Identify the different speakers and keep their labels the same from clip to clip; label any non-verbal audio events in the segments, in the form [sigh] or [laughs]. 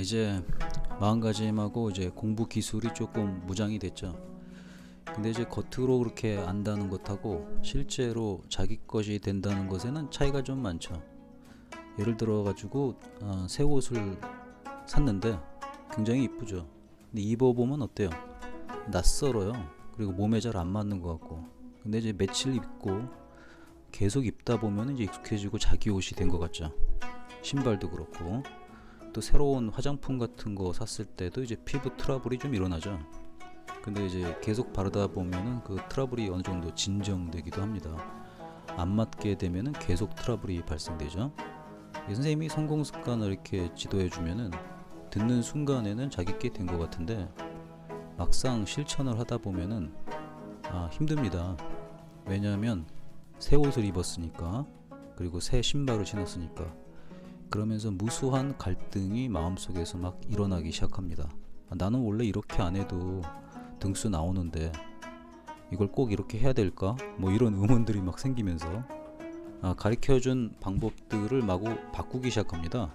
Speaker 1: 이제 마음가짐하고 이제 공부 기술이 조금 무장이 됐죠. 근데 이제 겉으로 그렇게 안다는 것하고 실제로 자기 것이 된다는 것에는 차이가 좀 많죠. 예를 들어 가지고 어, 새 옷을 샀는데 굉장히 이쁘죠. 근데 입어보면 어때요? 낯설어요. 그리고 몸에 잘 안 맞는 것 같고. 근데 이제 며칠 입고 계속 입다 보면 이제 익숙해지고 자기 옷이 된 것 같죠. 신발도 그렇고 또 새로운 화장품 같은 거 샀을 때도 이제 피부 트러블이 좀 일어나죠. 근데 이제 계속 바르다 보면은 그 트러블이 어느 정도 진정되기도 합니다. 안 맞게 되면은 계속 트러블이 발생되죠. 이 선생님이 성공 습관을 이렇게 지도해 주면은 듣는 순간에는 자기 게된것 같은데 막상 실천을 하다 보면은 아, 힘듭니다. 왜냐하면 새 옷을 입었으니까 그리고 새 신발을 신었으니까 그러면서 무수한 갈등이 마음속에서 막 일어나기 시작합니다. 아, 나는 원래 이렇게 안 해도 등수 나오는데 이걸 꼭 이렇게 해야 될까? 뭐 이런 의문들이 막 생기면서 아, 가르쳐준 방법들을 마구 바꾸기 시작합니다.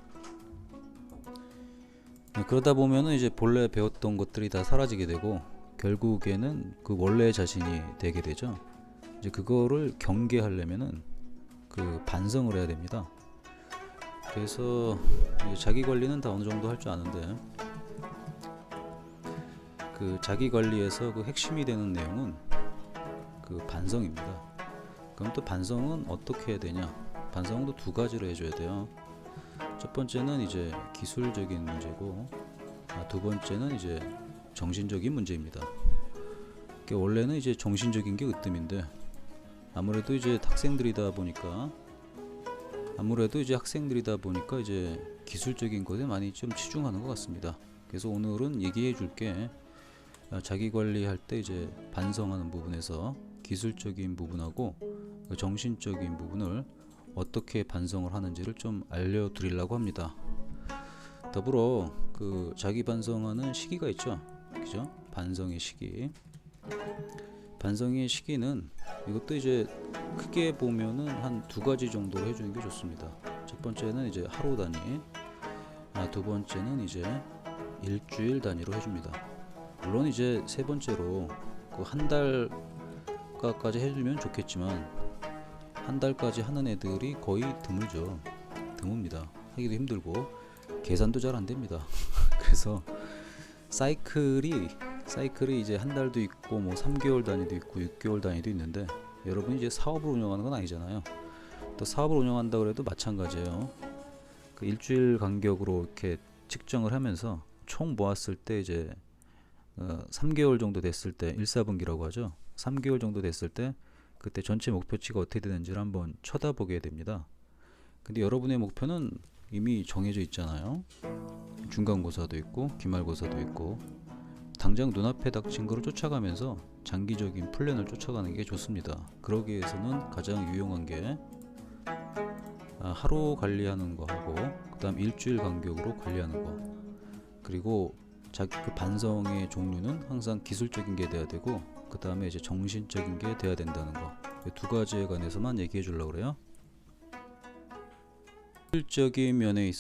Speaker 1: 네, 그러다 보면은 이제 본래 배웠던 것들이 다 사라지게 되고 결국에는 그 원래 자신이 되게 되죠. 이제 그거를 경계하려면은 그 반성을 해야 됩니다. 그래서 자기 관리는 다 어느 정도 할 줄 아는데 그 자기 관리에서 그 핵심이 되는 내용은 그 반성입니다. 그럼 또 반성은 어떻게 해야 되냐? 반성도 두 가지로 해줘야 돼요. 첫 번째는 이제 기술적인 문제고, 아, 두 번째는 이제 정신적인 문제입니다. 그게 원래는 이제 정신적인 게 으뜸인데 아무래도 이제 학생들이다 보니까 아무래도 이제 학생들이다 보니까 이제 기술적인 것에 많이 좀 치중하는 것 같습니다. 그래서 오늘은 얘기해 줄게 아, 자기 관리할 때 이제 반성하는 부분에서 기술적인 부분하고 그 정신적인 부분을 어떻게 반성을 하는지를 좀 알려드리려고 합니다. 더불어 그 자기 반성하는 시기가 있죠, 그죠? 반성의 시기. 반성의 시기는 이것도 이제 크게 보면은 한 두 가지 정도로 해주는 게 좋습니다. 첫 번째는 이제 하루 단위, 아, 두 번째는 이제 일주일 단위로 해줍니다. 물론 이제 세 번째로 그 한 달까지 해주면 좋겠지만 한 달까지 하는 애들이 거의 드물죠. 드뭅니다. 하기도 힘들고 계산도 잘 안 됩니다. [laughs] 그래서 사이클이 사이클이 이제 한 달도 있고 뭐 3개월 단위도 있고 6개월 단위도 있는데 여러분이 이제 사업을 운영하는 건 아니잖아요. 또 사업을 운영한다 그래도 마찬가지예요. 그 일주일 간격으로 이렇게 측정을 하면서 총 모았을 때 이제 어, 3개월 정도 됐을 때 1, 4분기라고 하죠. 3개월 정도 됐을 때 그때 전체 목표치가 어떻게 되는지를 한번 쳐다보게 됩니다. 근데 여러분의 목표는 이미 정해져 있잖아요. 중간고사도 있고 기말고사도 있고 당장 눈앞에 닥친 거를 쫓아가면서 장기적인 플랜을 쫓아가는 게 좋습니다. 그러기 위해서는 가장 유용한 게 아, 하루 관리하는 거 하고 그 다음 일주일 간격으로 관리하는 거 그리고 자기 그 반성의 종류는 항상 기술적인 게 돼야 되고 그 다음에 이제 정신적인 게 돼야 된다는 거 두 가지에 관해서만 얘기해 주려고 그래요. 기술적인 면에 있어서